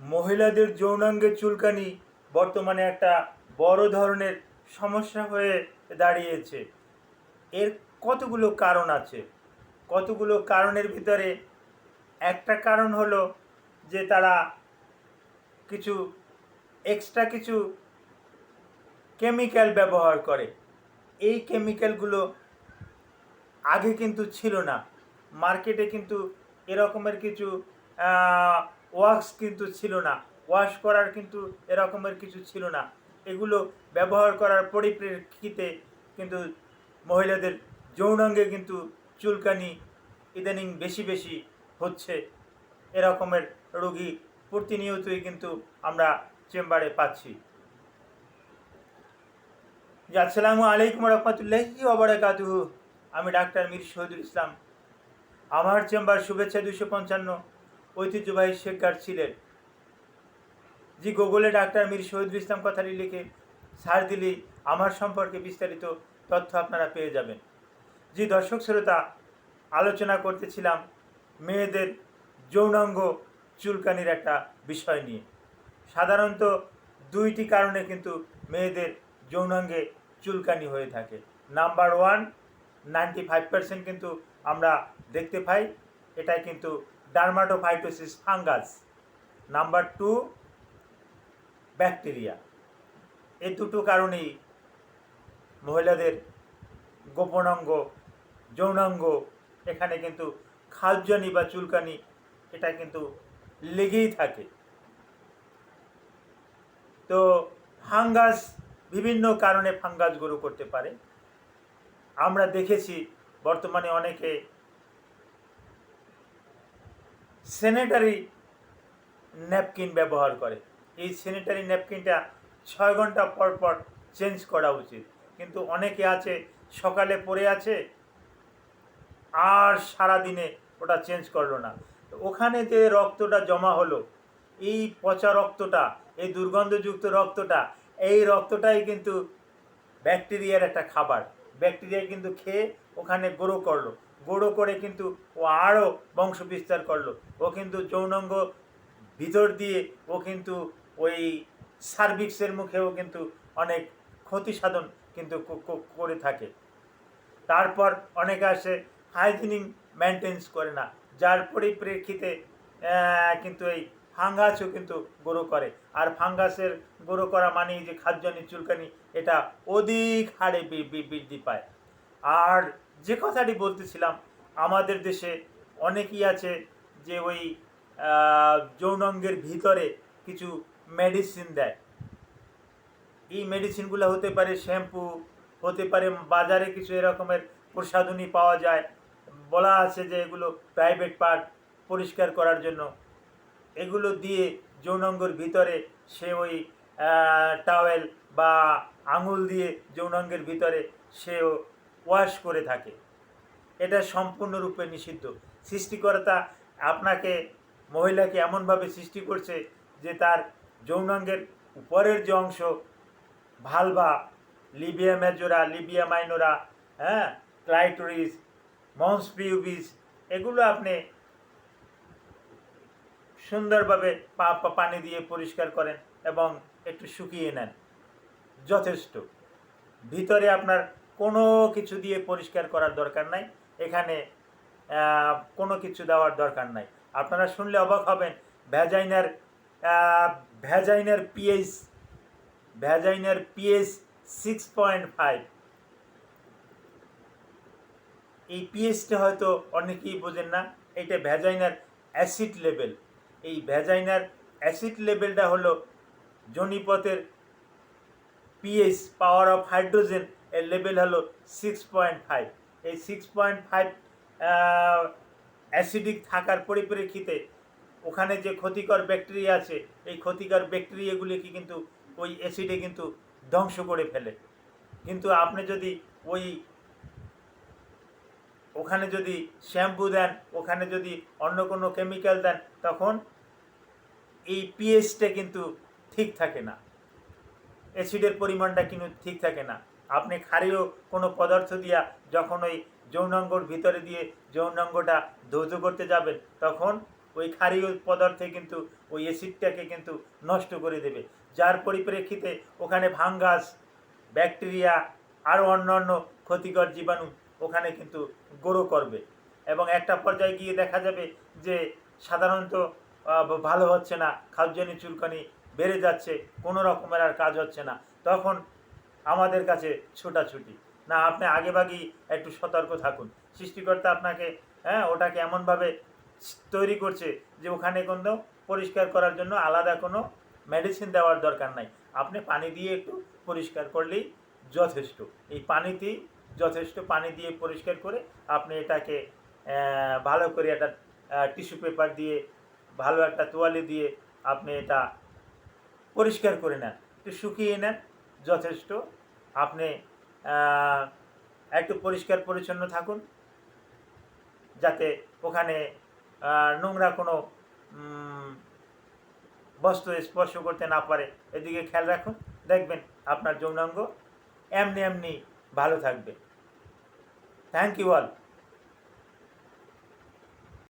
মহিলাদের যৌনাঙ্গের চুলকানি বর্তমানে একটা বড় ধরনের সমস্যা হয়ে দাঁড়িয়েছে। এর কতগুলো কারণ আছে? কতগুলো কারণের ভিতরে একটা কারণ হলো যে তারা কিছু এক্সট্রা কিছু কেমিক্যাল ব্যবহার করে। এই কেমিক্যালগুলো আগে কিন্তু ছিল না। মার্কেটে কিন্তু এরকমের কিছু ওয়াক্স কিন্তু ছিল না। ওয়াশ করার কিন্তু এরকমের কিছু ছিল না। এগুলো ব্যবহার করার পরিপ্রেক্ষিতে কিন্তু মহিলাদের যৌনাঙ্গে কিন্তু চুলকানি ইদানিং বেশি বেশি হচ্ছে। এরকমের রোগী প্রতিনিয়তই কিন্তু আমরা চেম্বারে পাচ্ছি। আসসালামু আলাইকুম রহমতুল্লাহি ওবরাকাতুহু। আমি ডাক্তার মীর শহীদুল ইসলাম। আমার চেম্বার শুভেচ্ছা দুশো পঞ্চান্ন। ঐতিহ্যবাহী শেখগার ছিলেন। জি গুগলে ডাক্তার মীর শহীদুল ইসলাম কথাটি লিখে সার দিলেই আমার সম্পর্কে বিস্তারিত তথ্য আপনারা পেয়ে যাবেন। জি দর্শক শ্রোতা, আলোচনা করতেছিলাম মেয়েদের যৌনাঙ্গ চুলকানির একটা বিষয় নিয়ে। সাধারণত দুইটি কারণে কিন্তু মেয়েদের যৌনাঙ্গে চুলকানি হয়ে থাকে। Number one, ninety five percent কিন্তু আমরা দেখতে পাই। এটাই কিন্তু dermatophytosis fungus number two bacteria এই দুটো কারণেই মহিলাদের গোপনাঙ্গ যৌনাঙ্গ এখানে কিন্তু খালজানি বা চুলকানি, এটা কিন্তু লেগেই থাকে। তো ফাঙ্গাস বিভিন্ন কারণে ফাঙ্গাস গ্রো করতে পারে। আমরা দেখেছি বর্তমানে অনেকে স্যানিটারি ন্যাপকিন ব্যবহার করে। এই স্যানিটারি ন্যাপকিনটা ছয় ঘণ্টা পর পর চেঞ্জ করা উচিত। কিন্তু অনেকে আছে, সকালে পরে আছে, আর সারা দিনে ওটা চেঞ্জ করল না। ওখানে যে রক্তটা জমা হলো, এই পচা রক্তটা, এই দুর্গন্ধযুক্ত রক্তটা, এই রক্তটাই কিন্তু ব্যাকটেরিয়ার একটা খাবার। ব্যাকটেরিয়া কিন্তু খেয়ে ওখানে গুঁড়ো করল। গুঁড়ো করে কিন্তু ও আরও বংশ বিস্তার করল। ও কিন্তু যৌনাঙ্গ ভিতর দিয়ে ও কিন্তু ওই সার্ভিক্সের মুখেও কিন্তু অনেক ক্ষতি সাধন কিন্তু করে থাকে। তারপর অনেকে আসে হাইজিনিং মেনটেন্স করে না। যার পরিপ্রেক্ষিতে কিন্তু এই ফাঙ্গাসও কিন্তু গ্রো করে। আর ফাঙ্গাসের গ্রো করা মানেই যে খাদ্যনি চুলকানি এটা অধিক হারে বৃদ্ধি পায়। আর যে কথাটি বলতেছিলাম, আমাদের দেশে অনেকেই আছে যে ওই যৌনাঙ্গের ভিতরে কিছু মেডিসিন দেয়। এই মেডিসিনগুলো হতে পারে শ্যাম্পু হতে পারে বাজারে কিছু এরকমের প্রসাধনী পাওয়া যায়। বলা আছে যে এগুলো প্রাইভেট পার্ট পরিষ্কার করার জন্য। এগুলো দিয়ে যৌনাঙ্গর ভিতরে সে ওই টাওয়েল বা আঙুল দিয়ে যৌনাঙ্গের ভিতরে সে ওয়াশ করে থাকে। এটা সম্পূর্ণরূপে নিষিদ্ধ। সৃষ্টিকর্তা আপনাকে, মহিলাকে এমনভাবে সৃষ্টি করছে যে তার যৌনাঙ্গের উপরের যে অংশ, vulva, labia majora, labia minora হ্যাঁ ক্লাইটোরিস, মন্স পিউবিস, এগুলো আপনি সুন্দরভাবে পা, পানি দিয়ে পরিষ্কার করেন এবং একটু শুকিয়ে নেন। যথেষ্ট। ভিতরে আপনার কোনো কিছু দিয়ে পরিষ্কার করার দরকার নাই। এখানে কোনো কিছু দেওয়ার দরকার নাই। আপনারা শুনলে অবাক হবেন, ভ্যাজাইনার ভ্যাজাইনার পিএইচ ভ্যাজাইনার পিএইচ সিক্স পয়েন্ট ফাইভ। এই পিএইচটা হয়তো অনেকেই বোঝেন না, এটা ভ্যাজাইনার অ্যাসিড লেভেল। এই ভ্যাজাইনার অ্যাসিড লেভেলটা হলো জনিপথের পিএইচ, পাওয়ার অফ হাইড্রোজেন এর লেভেল হলো সিক্স পয়েন্ট ফাইভ এই সিক্স পয়েন্ট ফাইভ অ্যাসিডিক থাকার পরিপ্রেক্ষিতে ওখানে যে ক্ষতিকর ব্যাকটেরিয়া আছে, এই ক্ষতিকর ব্যাকটেরিয়াগুলিকে কিন্তু ওই অ্যাসিডে কিন্তু ধ্বংস করে ফেলে। কিন্তু আপনি যদি ওই ওখানে যদি শ্যাম্পু দেন, ওখানে যদি অন্য কোনো কেমিক্যাল দেন, তখন এই পিএইচটা কিন্তু ঠিক থাকে না। অ্যাসিডের পরিমাণটা কিন্তু ঠিক থাকে না। আপনি ক্ষারীয় কোনো পদার্থ দিয়া যখন ওই যৌনাঙ্গর ভিতরে দিয়ে যৌনাঙ্গটা ধৌত করতে যাবেন, তখন ওই ক্ষারীয় পদার্থে কিন্তু ওই অ্যাসিডটাকে কিন্তু নষ্ট করে দেবে। যার পরিপ্রেক্ষিতে ওখানে ফাঙ্গাস, ব্যাকটেরিয়া, আরও অন্যান্য ক্ষতিকর জীবাণু ওখানে কিন্তু গ্রো করবে। এবং একটা পর্যায়ে গিয়ে দেখা যাবে যে সাধারণত ভালো হচ্ছে না খাদ্যজনিত চুলকানি বেড়ে যাচ্ছে, কোনো রকমের আর কাজ হচ্ছে না। তখন আমাদের কাছে ছোটাছুটি। না, আপনি আগেভাগেই একটু সতর্ক থাকুন। সৃষ্টিকর্তা আপনাকে হ্যাঁ ওটাকে এমনভাবে তৈরি করছে যে ওখানে কোনো পরিষ্কার করার জন্য আলাদা কোনো মেডিসিন দেওয়ার দরকার নাই। আপনি পানি দিয়ে একটু পরিষ্কার করলেই যথেষ্ট। এই পানিতেই যথেষ্ট পানি দিয়ে পরিষ্কার করে আপনি এটাকে ভালো করে একটা টিস্যু পেপার দিয়ে, ভালো একটা তোয়ালে দিয়ে আপনি এটা পরিষ্কার করে নেন একটু শুকিয়ে নেন যথেষ্ট। আপনি একটু পরিষ্কার পরিচ্ছন্ন থাকুন যাতে ওখানে নোংরা কোনো উম, বস্তু স্পর্শ করতে না পারে। এদিকে খেয়াল রাখুন দেখবেন আপনার যৌনাঙ্গ এমনি এমনি ভালো থাকবে। Thank you all